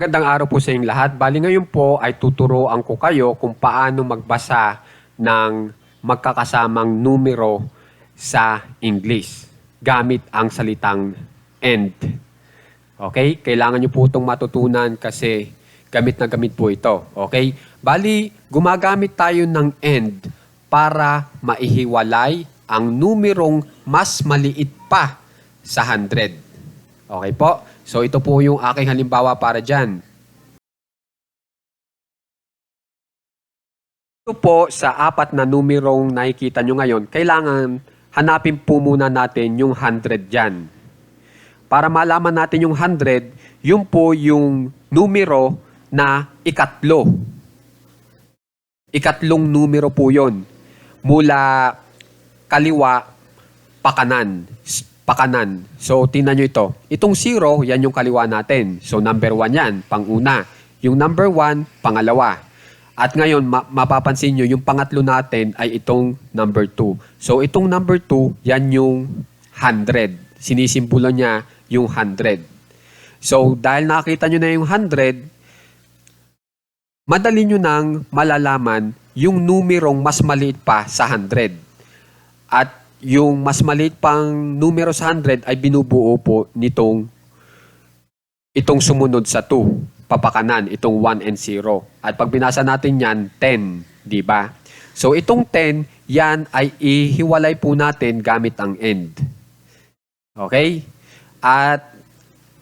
Magandang araw po sa inyong lahat. Bali ngayon po ay tuturuan ko kayo kung paano magbasa ng magkakasamang numero sa English gamit ang salitang and. Okay? Kailangan nyo po itong matutunan kasi gamit na gamit po ito. Okay? Bali, gumagamit tayo ng and para maihiwalay ang numerong mas maliit pa sa 100. Okay po? So ito po yung aking halimbawa para dyan. Ito po sa apat na numerong nakikita nyo ngayon, kailangan hanapin po muna natin yung 100 dyan. Para malaman natin yung 100, yun po yung numero na ikatlo. Ikatlong numero po yon Mula kaliwa, pakanan. Pakanan. So, tingnan nyo ito. Itong zero, yan yung kaliwa natin. So, number one yan, panguna. Yung number one, pangalawa. At ngayon, ma- mapapansin nyo, yung pangatlo natin ay itong number 2. So, itong number 2, yan yung 100. Sinisimbolo niya yung 100. So, dahil nakita nyo na yung 100, madali nyo nang malalaman yung numerong mas maliit pa sa 100. At yung mas maliit pang numero sa 100 ay binubuo po nitong itong sumunod sa 2, papakanan, itong 1 and 0. At pag binasa natin yan, 10, di ba? So itong 10, yan ay ihiwalay po natin gamit ang end. Okay? At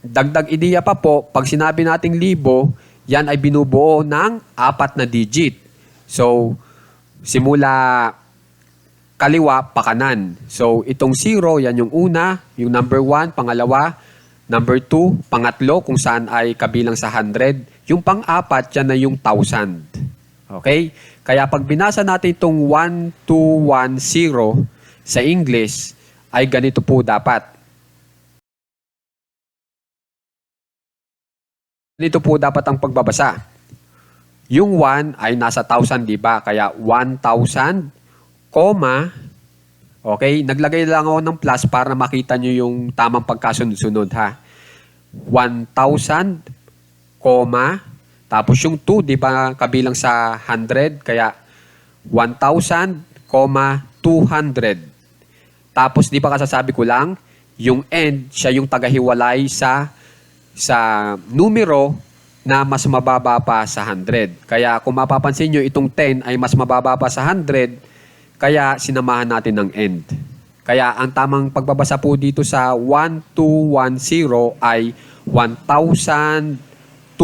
dagdag ideya pa po, pag sinabi nating libo, yan ay binubuo ng apat na digit. So, simula kaliwa, pakanan. So, itong zero, yan yung una, yung number one, pangalawa, number two, pangatlo, kung saan ay kabilang sa 100. Yung pang-apat, yan na yung thousand. Okay? Kaya pag binasa natin itong 1210 sa English, ay ganito po dapat. Ganito po dapat ang pagbabasa. Yung 1 ay nasa 1,000, di ba? Kaya 1,000, comma, okay, naglagay lang ako ng plus para makita nyo yung tamang pagkasunod-sunod ha. 1,000, comma, tapos yung 2, di ba, kabilang sa 100, kaya 1,000, comma, 200. Tapos, di ba kasasabi ko lang, yung end, siya yung tagahiwalay sa sa numero na mas mababa pa sa 100. Kaya kung mapapansin nyo, itong 10 ay mas mababa pa sa 100, kaya sinamahan natin ng end. Kaya ang tamang pagbabasa po dito sa 1210 ay 1,210.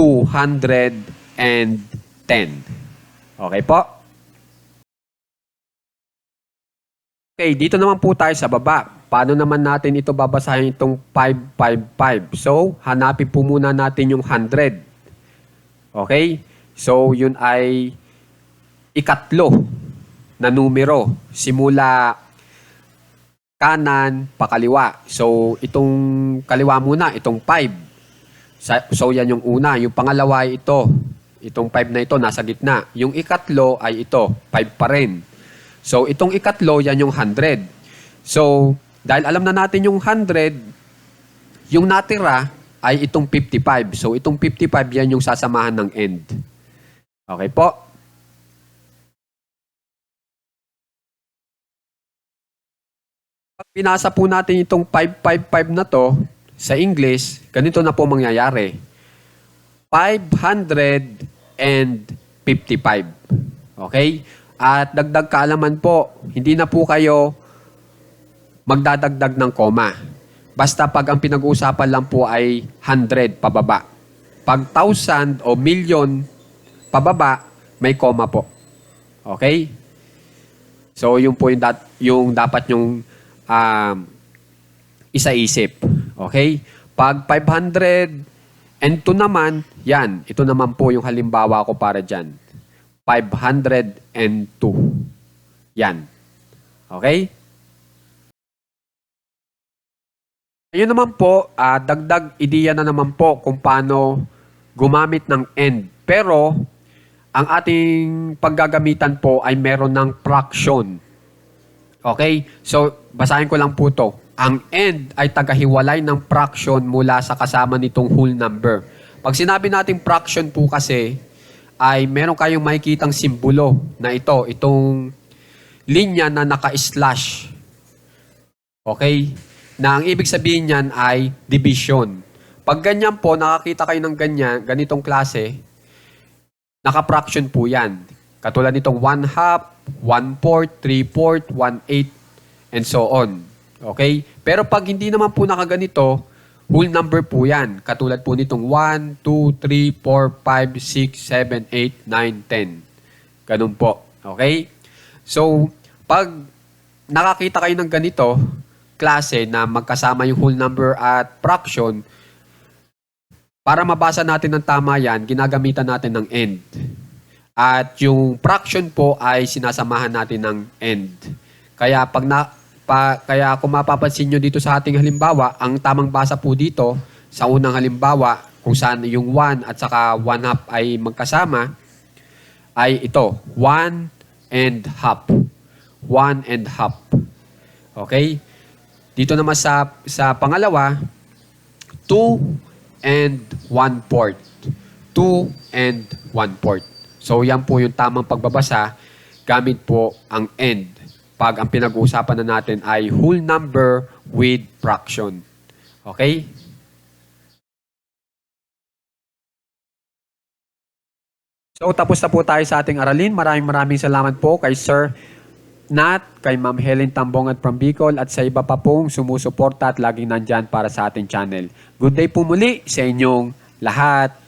Okay po? Okay, dito naman po tayo sa baba. Paano naman natin ito babasahin itong 555? So, hanapin po muna natin yung 100. Okay? So, yun ay ikatlo na numero. Simula kanan, pakaliwa. So, itong kaliwa muna, itong 5. Sa- So, yan yung una. Yung pangalawa ay ito. Itong 5 na ito, nasa gitna. Yung ikatlo ay ito, 5 pa rin. So, itong ikatlo, yan yung 100. So, dahil alam na natin yung 100, yung natira ay itong 55. So, itong 55, yan yung sasamahan ng end. Okay po? Pinasa po natin itong 555 na to sa English, ganito na po mangyayari. 555. Okay? At dagdag kaalaman po, hindi na po kayo magdadagdag ng koma. Basta pag ang pinag-uusapan lang po ay 100 pababa. Pag 1,000 o million pababa, may koma po. Okay? So, yun po yung, dat- yung dapat yung um, isa-isip. Okay? Pag 500 and 2 naman, yan. Ito naman po yung halimbawa ko para dyan. 502. Yan. Okay? Ayun naman po, ah, dagdag ideya na naman po kung paano gumamit ng end. Pero, ang ating paggagamitan po ay meron ng fraction. Okay? So, basahin ko lang po to. Ang end ay tagahiwalay ng fraction mula sa kasama nitong whole number. Pag sinabi nating fraction po kasi, ay meron kayong makikitang simbolo na ito, itong linya na naka-slash. Okay? Na ang ibig sabihin niyan ay division. Pag ganyan po, nakakita kayo ng ganyan, ganitong klase, naka-fraction po yan. Katulad nitong 1 half, 1 fourth, 3 fourth, 1 eighth, and so on. Okay? Pero pag hindi naman po nakaganito, whole number po yan. Katulad po nitong 1, 2, 3, 4, 5, 6, 7, 8, 9, 10. Ganun po. Okay? So, pag nakakita kayo ng ganito, klase na magkasama yung whole number at fraction, para mabasa natin ng tama yan, ginagamitan natin ng end. At yung fraction po ay sinasamahan natin ng end. Kaya pag na, pa, kaya kung mapapansin nyo dito sa ating halimbawa, ang tamang basa po dito sa unang halimbawa, kung saan yung 1 at saka 1 half ay magkasama, ay ito, 1 and half. 1 and half. Okay? Dito naman sa, sa pangalawa, 2 and 1 fourth. 2 and 1 fourth. So yan po yung tamang pagbabasa gamit po ang end pag ang pinag-uusapan na natin ay whole number with fraction. Okay? So tapos na po tayo sa ating aralin. Maraming maraming salamat po kay Sir Nat, kay Ma'am Helen Tambongan from Bicol at sa iba pa pong sumusuporta at laging nandyan para sa ating channel. Good day po muli sa inyong lahat.